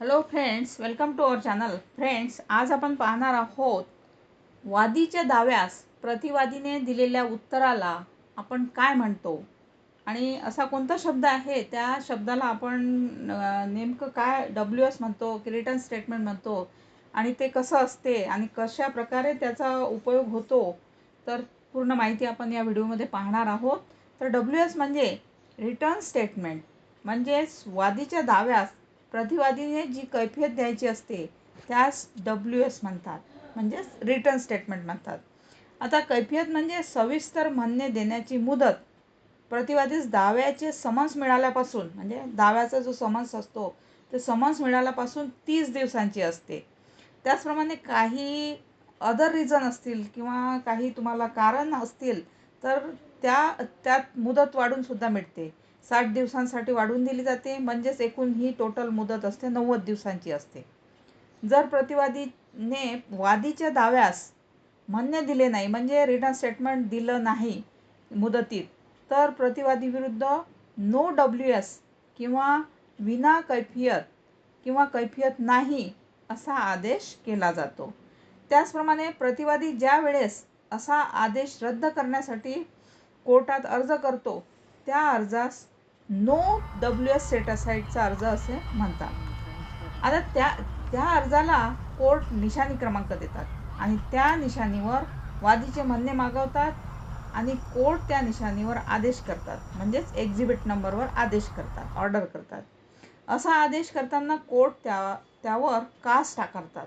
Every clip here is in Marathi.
Hello friends welcome to our channel friends आज आपण पाहणार आहोत वादीच्या दाव्यास प्रतिवादीने दिलेल्या उत्तराला आपण काय म्हणतो? आणि असा कोणता शब्द आहे? त्या शब्दाला आपण नेमकं काय डब्ल्यू एस म्हणतो की रिटर्न स्टेटमेंट म्हणतो आणि ते कसं असते आणि कशा प्रकारे त्याचा उपयोग होतो तर पूर्ण माहिती आपण या व्हिडिओमध्ये पाहणार आहोत. तर डब्ल्यू एस म्हणजे रिटर्न स्टेटमेंट म्हणजेच वादीच्या दाव्यास प्रतिवादीने जी कैफियत द्यायची असते त्यास डब्ल्यू एस म्हणतात. म्हणजेच रिटर्न स्टेटमेंट म्हणतात. आता कैफियत म्हणजे सविस्तर म्हणणे देण्याची मुदत. प्रतिवादीस दाव्याचे समन्स मिळाल्यापासून म्हणजे दाव्याचा जो समन्स असतो ते समन्स मिळाल्यापासून तीस दिवसांची असते. त्याचप्रमाणे काही अदर रिझन असतील किंवा काही तुम्हाला कारण असतील तर त्या त्यात मुदत वाढूनसुद्धा मिळते. साठ दिवसांसाठी वाढवून दिली जाते. म्हणजेच एकूण ही टोटल मुदत असते नव्वद दिवसांची असते. जर प्रतिवादीने वादीच्या दाव्यास मान्य दिले नाही म्हणजे रिटर्न स्टेटमेंट दिलं नाही मुदतीत तर प्रतिवादी विरुद्ध नो डब्ल्यू एस किंवा विना कैफियत किंवा कैफियत नाही असा आदेश केला जातो. त्याचप्रमाणे प्रतिवादी ज्या वेळेस असा आदेश रद्द करण्यासाठी कोर्टात अर्ज करतो त्या अर्जास नो डब्ल्यू एस सेटासाईडचा अर्ज असे म्हणतात. आता त्या त्या अर्जाला कोर्ट निशाणी क्रमांक देतात आणि त्या निशाणीवर वादीचे म्हणणे मागवतात आणि कोर्ट त्या निशाणीवर आदेश करतात. म्हणजेच एक्झिबिट नंबरवर आदेश करतात ऑर्डर करतात. असा आदेश करताना कोर्ट त्या त्यावर कास्ट आकारतात.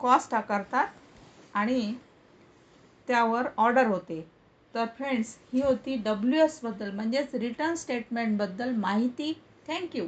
कॉस्ट आकारतात आणि त्यावर ऑर्डर होते. तर फ्रेंड्स ही होती डब्ल्यू एसबद्दल म्हणजेच रिटर्न स्टेटमेंटबद्दल माहिती. थँक्यू